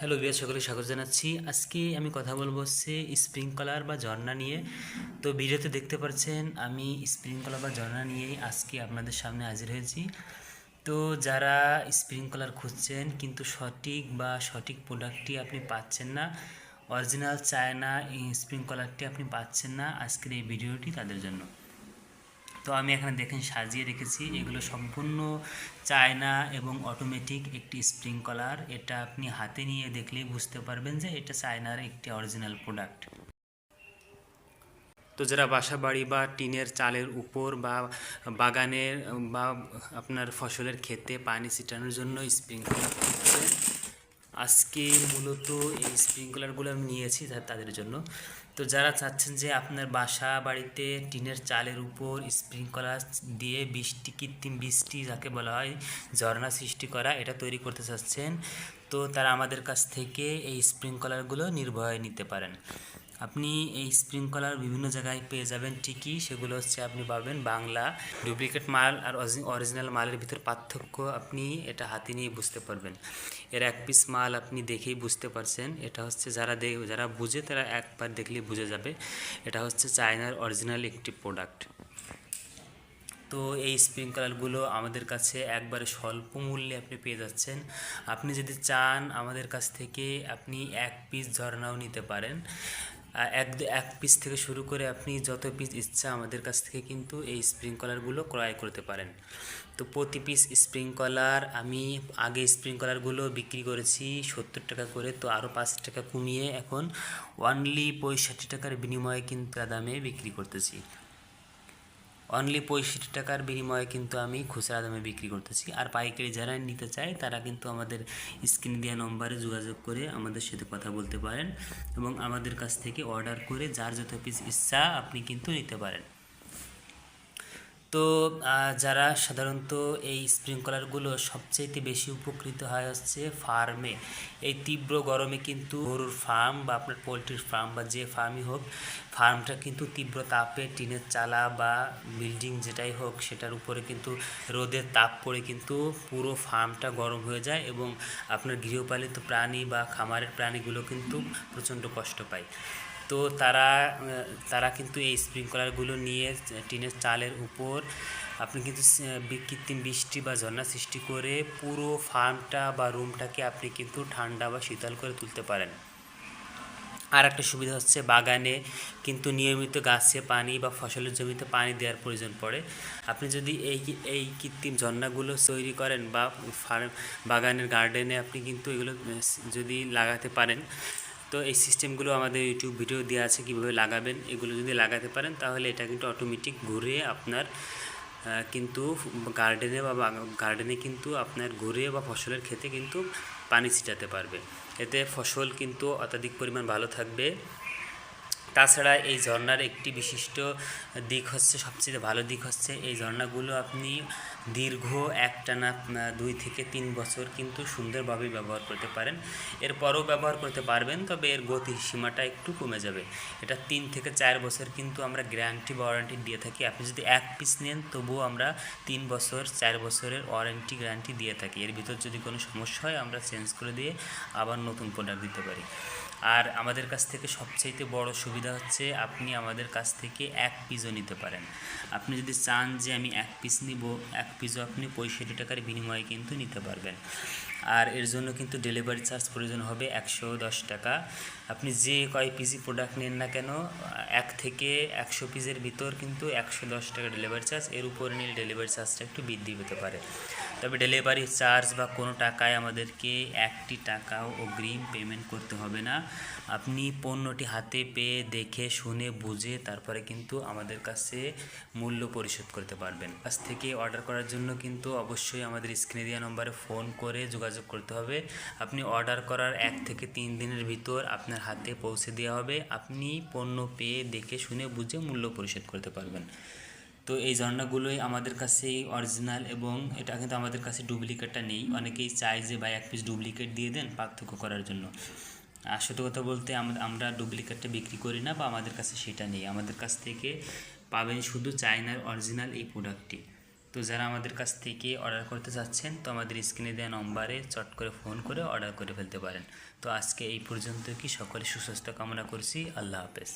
Hello বিয়ার সকলে স্বাগত জানাচ্ছি। আজকে আমি কথা বলব হচ্ছে স্প্রিংকলার বা ঝর্ণা নিয়ে। তো ভিডিওতে দেখতে পাচ্ছেন, আমি স্প্রিংকলার বা ঝর্ণা নিয়েই আজকে আপনাদের সামনে হাজির হয়েছি। তো যারা স্প্রিংকলার খুঁজছেন, কিন্তু সঠিক বা সঠিক প্রোডাক্টটি আপনি পাচ্ছেন না অরিজিনাল চায়না স্প্রিংকলারটি আপনি পাচ্ছেন না, আজকের এই ভিডিওটি তাদের জন্য। তো আমি এখানে দেখেন সাজিয়ে রেখেছি। এগুলো সম্পূর্ণ চায়না এবং অটোমেটিক একটি স্প্রিংকলার এটা আপনি হাতে নিয়ে দেখলেই বুঝতে পারবেন যে এটা চায়নার একটি অরিজিনাল প্রোডাক্ট তো যারা বাসা বাড়ি বা টিনের চালের উপর বা বাগানের বা আপনার ফসলের ক্ষেতে পানি ছিটানোর জন্য স্প্রিংকলার আজকে মূলত এই স্প্রিংকলারগুলো আমি নিয়েছি তাদের জন্য। তো যারা চাচ্ছেন যে আপনার বাসা বাড়িতে টিনের চালের উপর স্প্রিংকলার দিয়ে বৃষ্টি কৃত্রিম বৃষ্টি যাকে বলা হয়, ঝর্ণা সৃষ্টি করা, এটা তৈরি করতে চাচ্ছেন, তো তারা আমাদের কাছ থেকে এই স্প্রিংকলারগুলো নির্ভয়ে নিতে পারেন। আপনি এই স্প্রিংকলার বিভিন্ন জায়গায় পেয়ে যাবেন ঠিকই, সেগুলো হচ্ছে আপনি পাবেন বাংলা ডুপ্লিকেট মাল আর অরিজিনাল মালের ভিতর পার্থক্য আপনি এটা হাতে নিয়ে বুঝতে পারবেন। এর এক পিস মাল আপনি দেখেই বুঝতে পারছেন, এটা হচ্ছে যারা দেখ যারা বুঝে তারা একবার দেখলেই বুঝে যাবে, এটা হচ্ছে চায়নার অরিজিনাল একটি প্রোডাক্ট তো এই স্প্রিংকলারগুলো আমাদের কাছে একবারে স্বল্প মূল্যে আপনি পেয়ে যাচ্ছেন। আপনি যদি চান আমাদের কাছ থেকে আপনি এক পিস ঝর্ণাও নিতে পারেন। এক এক পিস থেকে শুরু করে আপনি যত পিস ইচ্ছা আমাদের কাছ থেকে কিন্তু এই স্প্রিংকলারগুলো ক্রয় করতে পারেন। তো প্রতি পিস স্প্রিংকলার আমি আগে স্প্রিংকলারগুলো বিক্রি করেছি সত্তর টাকা করে, তো আরও পাঁচ টাকা কমিয়ে এখন অনলি পঁয়ষট্টি টাকার বিনিময়ে কিন্তু দামে বিক্রি করতেছি। অনলি পঁয়ষট্টি টাকার বিনিময়ে কিন্তু আমি খুচরা দামে বিক্রি করতেছি। আর পাইকারি যারা নিতে চায়, তারা কিন্তু আমাদের স্ক্রিন দেওয়া নম্বরে যোগাযোগ করে আমাদের সাথে কথা বলতে পারেন এবং আমাদের কাছ থেকে অর্ডার করে যার যত পিস ইচ্ছা আপনি কিন্তু নিতে পারেন। তো যারা সাধারণত এই স্প্রিংকলারগুলো সবচাইতে বেশি উপকৃত হয় হচ্ছে ফার্মে এই তীব্র গরমে কিন্তু গরুর ফার্ম বা আপনার পোলট্রির ফার্ম বা যে ফার্মই হোক ফার্মটা কিন্তু তীব্র তাপে টিনের চালা বা বিল্ডিং যেটাই হোক, সেটার উপরে কিন্তু রোদের তাপ পড়ে কিন্তু পুরো ফার্মটা গরম হয়ে যায় এবং আপনার গৃহপালিত প্রাণী বা খামারের প্রাণীগুলো কিন্তু প্রচণ্ড কষ্ট পায়। তো তারা তারা কিন্তু এই স্প্রিংকলারগুলো নিয়ে, টিনের চালের উপর আপনি কিন্তু কৃত্রিম বৃষ্টি বা ঝর্ণা সৃষ্টি করে পুরো ফার্মটা বা রুমটাকে আপনি কিন্তু ঠান্ডা বা শীতল করে তুলতে পারেন। আর একটা সুবিধা হচ্ছে বাগানে কিন্তু নিয়মিত গাছে পানি বা ফসলের জমিতে পানি দেওয়ার প্রয়োজন পড়ে। আপনি যদি এই এই কৃত্রিম ঝর্ণাগুলো তৈরি করেন বা ফার্ম, বাগানের গার্ডেনে আপনি কিন্তু এগুলো যদি লাগাতে পারেন তো এই সিস্টেমগুলো আমাদের ইউটিউব ভিডিও দেওয়া আছে কীভাবে লাগাবেন, এগুলো যদি লাগাতে পারেন তাহলে এটা কিন্তু অটোমেটিক ঘুরে আপনার কিন্তু গার্ডেনে বা গার্ডেনে কিন্তু আপনার ঘুরে বা ফসলের ক্ষেতে কিন্তু পানি ছিটাতে পারবে। এতে ফসল কিন্তু অত্যাধিক পরিমাণ ভালো থাকবে। তাছাড়া এই ঝর্ণার একটি বিশিষ্ট দিক হচ্ছে, সবচেয়ে ভালো দিক হচ্ছে, এই ঝর্ণাগুলো আপনি দীর্ঘ একটানা দুই থেকে তিন বছর কিন্তু সুন্দরভাবে ব্যবহার করতে পারেন। এরপরও ব্যবহার করতে পারবেন, তবে এর গতি সীমাটা একটু কমে যাবে। এটা তিন থেকে চার বছর কিন্তু আমরা গ্যারান্টি ওয়ারেন্টি দিয়ে থাকি। আপনি যদি এক পিস নেন, তবুও আমরা তিন বছর, চার বছরের ওয়ারেন্টি গ্যারান্টি দিয়ে থাকি। এর ভিতর যদি কোনো সমস্যা হয়, আমরা চেঞ্জ করে দিয়ে আবার নতুন প্রোডাক্ট দিতে পারি। আর আমাদের কাছ থেকে সবচাইতে বড় সুবিধা হচ্ছে আপনি আমাদের কাছ থেকে এক পিসও নিতে পারেন। আপনি যদি চান যে আমি এক পিস নিব, এক পিসও আপনি পঁয়ষট্টি টাকার বিনিময়ে কিন্তু নিতে পারবেন। আর এর জন্য কিন্তু ডেলিভারি চার্জ প্রয়োজন হবে একশো দশ টাকা। আপনি যে কয় পিসি প্রোডাক্ট নেন না কেন, এক থেকে একশো পিসের ভিতর কিন্তু একশো দশ টাকা ডেলিভারি চার্জ এর উপরে নিলে ডেলিভারি চার্জটা একটু বৃদ্ধি পেতে পারে। তবে ডেলিভারি চার্জ বা কোনো টাকায় আমাদেরকে একটি টাকাও অগ্রিম পেমেন্ট করতে হবে না। আপনি পণ্যটি হাতে পেয়ে দেখে, শুনে, বুঝে তারপরে কিন্তু আমাদের কাছে মূল্য পরিশোধ করতে পারবেন। কাছ থেকে অর্ডার করার জন্য কিন্তু অবশ্যই আমাদের স্ক্রিনে দেওয়া নম্বরে ফোন করে যোগাযোগ করতে হবে। আপনি অর্ডার করার এক থেকে তিন দিনের ভিতর আপনার হাতে পৌঁছে দেওয়া হবে। আপনি পণ্য পেয়ে দেখে শুনে বুঝে মূল্য পরিশোধ করতে পারবেন। তো এই ঝর্ণাগুলোই আমাদের কাছে অরিজিনাল এবং এটা কিন্তু আমাদের কাছে ডুপ্লিকেটটা নেই। অনেকেই চায় যে ভাই এক পিস ডুপ্লিকেট দিয়ে দেন পার্থক্য করার জন্য। আর সত্যি কথা বলতে আমরা আমরা ডুপ্লিকেটটা বিক্রি করি না বা আমাদের কাছে সেটা নেই। আমাদের কাছ থেকে পাবেন শুধু চায়নার অরিজিনাল এই প্রোডাক্টটি তো যারা আমাদের কাছ থেকে অর্ডার করতে চাচ্ছেন, তো আমাদের স্ক্রিনে দেওয়া নম্বরে চট করে ফোন করে অর্ডার করে ফেলতে পারেন। তো আজকে এই পর্যন্ত কি? সকলে সুস্বাস্থ্য কামনা করছি। আল্লাহ হাফেজ।